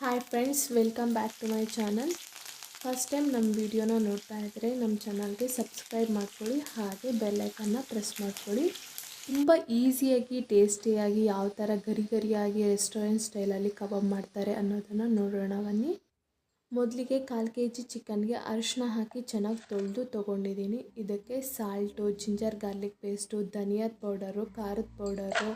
Hi friends welcome back to my channel first time ನಮ್ಮ ವಿಡಿಯೋನ ನೋಡ್ತಾ ಇದ್ದರೆ ನಮ್ಮ ಚಾನಲ್ಗೆ ಸಬ್ಸ್ಕ್ರೈಬ್ ಮಾಡ್ಕೊಳ್ಳಿ, ಹಾಗೆ ಬೆಲ್ಲೈಕನ್ನ ಪ್ರೆಸ್ ಮಾಡ್ಕೊಳ್ಳಿ. ತುಂಬ ಈಸಿಯಾಗಿ ಟೇಸ್ಟಿಯಾಗಿ ಯಾವ ಥರ ಗರಿ ಗರಿಯಾಗಿ ರೆಸ್ಟೋರೆಂಟ್ ಸ್ಟೈಲಲ್ಲಿ ಕಬಾಬ್ ಮಾಡ್ತಾರೆ ಅನ್ನೋದನ್ನು ನೋಡೋಣ ಬನ್ನಿ. ಮೊದಲಿಗೆ ಕಾಲು ಕೆ ಜಿ ಚಿಕನ್ಗೆ ಅರಿಶಿನ ಹಾಕಿ ಚೆನ್ನಾಗಿ ತೊಳೆದು ತೊಗೊಂಡಿದ್ದೀನಿ. ಇದಕ್ಕೆ ಸಾಲ್ಟು ಜಿಂಜರ್ ಗಾರ್ಲಿಕ್ ಪೇಸ್ಟು ಧನಿಯಾದ ಪೌಡರು ಖಾರದ ಪೌಡರು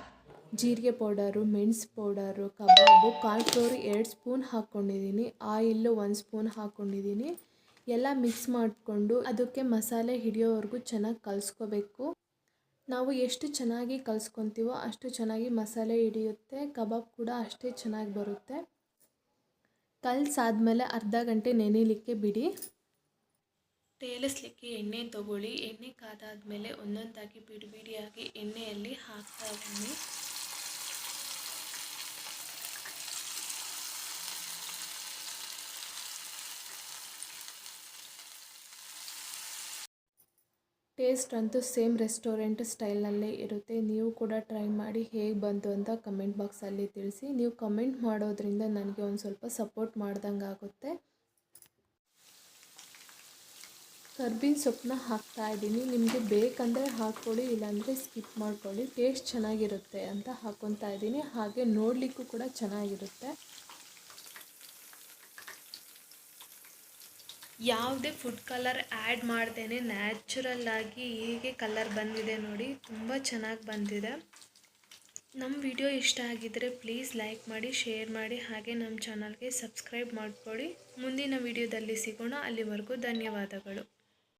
ಜೀರಿಗೆ ಪೌಡರು ಮೆಣಸು ಪೌಡರು, ಕಬಾಬು ಕಾಲ್ ಫ್ಲೋರ್ ಎರಡು ಸ್ಪೂನ್ ಹಾಕ್ಕೊಂಡಿದ್ದೀನಿ. ಆಯಿಲ್ಲು ಒಂದು ಸ್ಪೂನ್ ಹಾಕ್ಕೊಂಡಿದ್ದೀನಿ. ಎಲ್ಲ ಮಿಕ್ಸ್ ಮಾಡಿಕೊಂಡು ಅದಕ್ಕೆ ಮಸಾಲೆ ಹಿಡಿಯೋವರೆಗೂ ಚೆನ್ನಾಗಿ ಕಲಿಸ್ಕೋಬೇಕು. ನಾವು ಎಷ್ಟು ಚೆನ್ನಾಗಿ ಕಲಿಸ್ಕೊತೀವೋ ಅಷ್ಟು ಚೆನ್ನಾಗಿ ಮಸಾಲೆ ಹಿಡಿಯುತ್ತೆ. ಕಬಾಬ್ ಕೂಡ ಅಷ್ಟೇ ಚೆನ್ನಾಗಿ ಬರುತ್ತೆ. ಕಲಸಾದ್ಮೇಲೆ ಅರ್ಧ ಗಂಟೆ ನೆನೆಯಲಿಕ್ಕೆ ಬಿಡಿ. ತೇಲಿಸ್ಲಿಕ್ಕೆ ಎಣ್ಣೆ ತಗೊಳ್ಳಿ. ಎಣ್ಣೆ ಕಾದಾದ್ಮೇಲೆ ಒಂದೊಂದಾಗಿ ಬಿಡಿ ಬಿಡಿಯಾಗಿ ಎಣ್ಣೆಯಲ್ಲಿ ಹಾಕ್ತಾ ಬನ್ನಿ ಟೇಸ್ಟ್ ಅಂತೂ ಸೇಮ್ ರೆಸ್ಟೋರೆಂಟ್ ಸ್ಟೈಲ್ನಲ್ಲೇ ಇರುತ್ತೆ. ನೀವು ಕೂಡ ಟ್ರೈ ಮಾಡಿ ಹೇಗೆ ಬಂತು ಅಂತ ಕಮೆಂಟ್ ಬಾಕ್ಸಲ್ಲಿ ತಿಳಿಸಿ. ನೀವು ಕಮೆಂಟ್ ಮಾಡೋದ್ರಿಂದ ನನಗೆ ಒಂದು ಸ್ವಲ್ಪ ಸಪೋರ್ಟ್ ಮಾಡ್ದಂಗೆ ಆಗುತ್ತೆ. ಕರ್ಬೇವಿನ ಸೊಪ್ಪನ್ನ ಹಾಕ್ತಾ ಇದ್ದೀನಿ. ನಿಮಗೆ ಬೇಕಂದರೆ ಹಾಕ್ಕೊಳ್ಳಿ, ಇಲ್ಲಾಂದರೆ ಸ್ಕಿಪ್ ಮಾಡ್ಕೊಳ್ಳಿ. ಟೇಸ್ಟ್ ಚೆನ್ನಾಗಿರುತ್ತೆ ಅಂತ ಹಾಕ್ಕೊತಾ ಇದ್ದೀನಿ. ಹಾಗೆ ನೋಡಲಿಕ್ಕೂ ಕೂಡ ಚೆನ್ನಾಗಿರುತ್ತೆ. ಯಾವುದೇ ಫುಡ್ ಕಲರ್ ಆ್ಯಡ್ ಮಾಡ್ದೇ ನ್ಯಾಚುರಲ್ಲಾಗಿ ಹೀಗೆ ಕಲರ್ ಬಂದಿದೆ ನೋಡಿ ತುಂಬ ಚೆನ್ನಾಗಿ ಬಂದಿದೆ. ನಮ್ಮ ವಿಡಿಯೋ ಇಷ್ಟ ಆಗಿದ್ದರೆ ಪ್ಲೀಸ್ ಲೈಕ್ ಮಾಡಿ ಶೇರ್ ಮಾಡಿ, ಹಾಗೆ ನಮ್ಮ ಚಾನಲ್ಗೆ ಸಬ್ಸ್ಕ್ರೈಬ್ ಮಾಡ್ಕೊಳ್ಳಿ. ಮುಂದಿನ ವಿಡಿಯೋದಲ್ಲಿ ಸಿಗೋಣ. ಅಲ್ಲಿವರೆಗೂ ಧನ್ಯವಾದಗಳು.